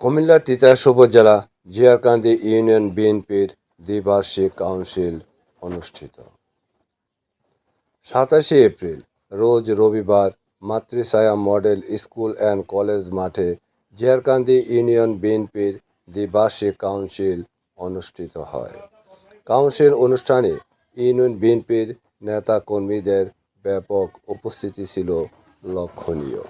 কুমিল্লা তিতাস উপজেলা জিয়ারকান্দি ইউনিয়ন বিএনপির দ্বিবার্ষিক কাউন্সিল অনুষ্ঠিত। সাতাশে এপ্রিল, রোজ রবিবার মাতৃছায়া মডেল স্কুল অ্যান্ড কলেজ মাঠে জিয়ারকান্দি ইউনিয়ন বিএনপির দ্বিবার্ষিক কাউন্সিল অনুষ্ঠিত হয়। কাউন্সিল অনুষ্ঠানে ইউনিয়ন বিএনপির নেতা কর্মীদের ব্যাপক উপস্থিতি ছিল লক্ষণীয়।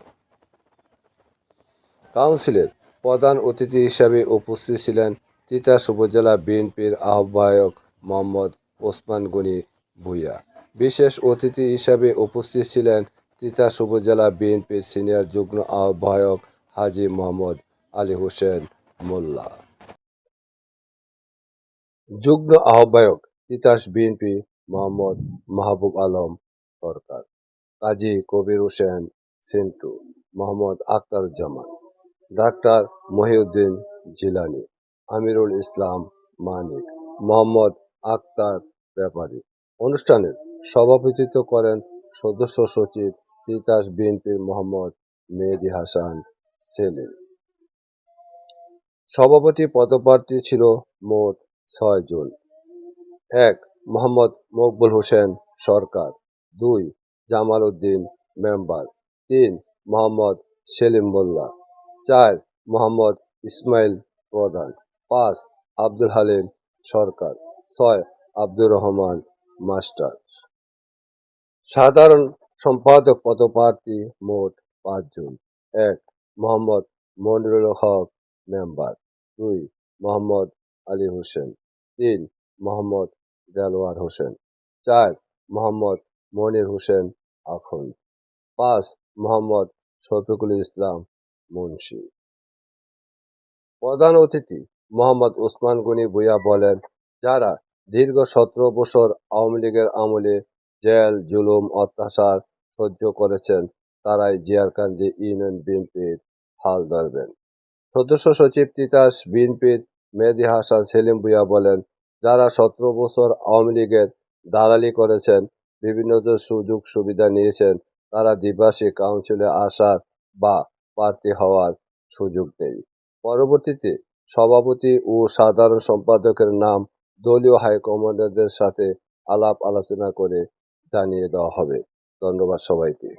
কাউন্সিলের প্রধান অতিথি হিসাবে উপস্থিত ছিলেন তিতাস উপজেলা বিএনপির আহ্বায়ক মোহাম্মদ ওসমান গনি ভূঁইয়া। বিশেষ অতিথি হিসাবে উপস্থিত ছিলেন তিতাস উপজেলা বিএনপির সিনিয়র যুগ্ম আহ্বায়ক হাজী মোহাম্মদ আলী হোসেন মোল্লা। যুগ্ম আহ্বায়ক তিতাস বিএনপি মোহাম্মদ মাহবুব আলম সরকার। কাজী কবির হোসেন সেন্টু, মোহাম্মদ আখতারুজ্জামান ডাক্তার মহিউদ্দিন জিলানি, আমিরুল ইসলাম মানিক, মোহাম্মদ আক্তার ব্যাপারী। অনুষ্ঠানের সভাপতিত্ব করেন সদস্য সচিব তিতাস বিএনপির মোহাম্মদ মেহেদি হাসান সেলিম। সভাপতি পদপ্রার্থী ছিল মোট ছয় জন। এক, মোহাম্মদ মকবুল হোসেন সরকার। দুই, জামাল উদ্দিন মেম্বার। তিন, মোহাম্মদ সেলিম মোল্লা। চার, মোহাম্মদ ইসমাইল প্রধান। পাঁচ, আব্দুল হালিম সরকার। ছয়, আব্দুর রহমান মাস্টার। সাধারণ সম্পাদক পদপ্রার্থী মোট পাঁচজন এক, মোহাম্মদ মনিরুল হক মেম্বার। দুই, মোহাম্মদ আলী হোসেন। তিন, মোহাম্মদ দেলোয়ার হোসেন। চার, মোহাম্মদ মনির হোসেন আখন্দ। পাঁচ, মোহাম্মদ শফিকুল ইসলাম মুন্সি। প্রধান অতিথি মোহাম্মদ ওসমান গনি ভুইয়া বলেন, যারা দীর্ঘ সতেরো বছর আওয়ামী লীগের আমলে জেল, জুলুম, অত্যাচার সহ্য করেছেন, তারাই জিয়ারকান্দি ইউনিয়ন বিএনপির হাল ধরবেন। সদস্য সচিব তিতাস বিএনপির মেহেদি হাসান সেলিম ভুইয়া বলেন, যারা সতেরো বছর আওয়ামী লীগের দালালি করেছেন, বিভিন্ন যে সুযোগ সুবিধা নিয়েছেন, তারা দ্বিবার্ষিক কাউন্সিলে আসার বা প্রার্থী হওয়ার সুযোগ নেই। পরবর্তীতে সভাপতি ও সাধারণ সম্পাদকের নাম দলীয় হাইকমান্ডারদের সাথে আলাপ আলোচনা করে জানিয়ে দেওয়া হবে। ধন্যবাদ সবাইকে।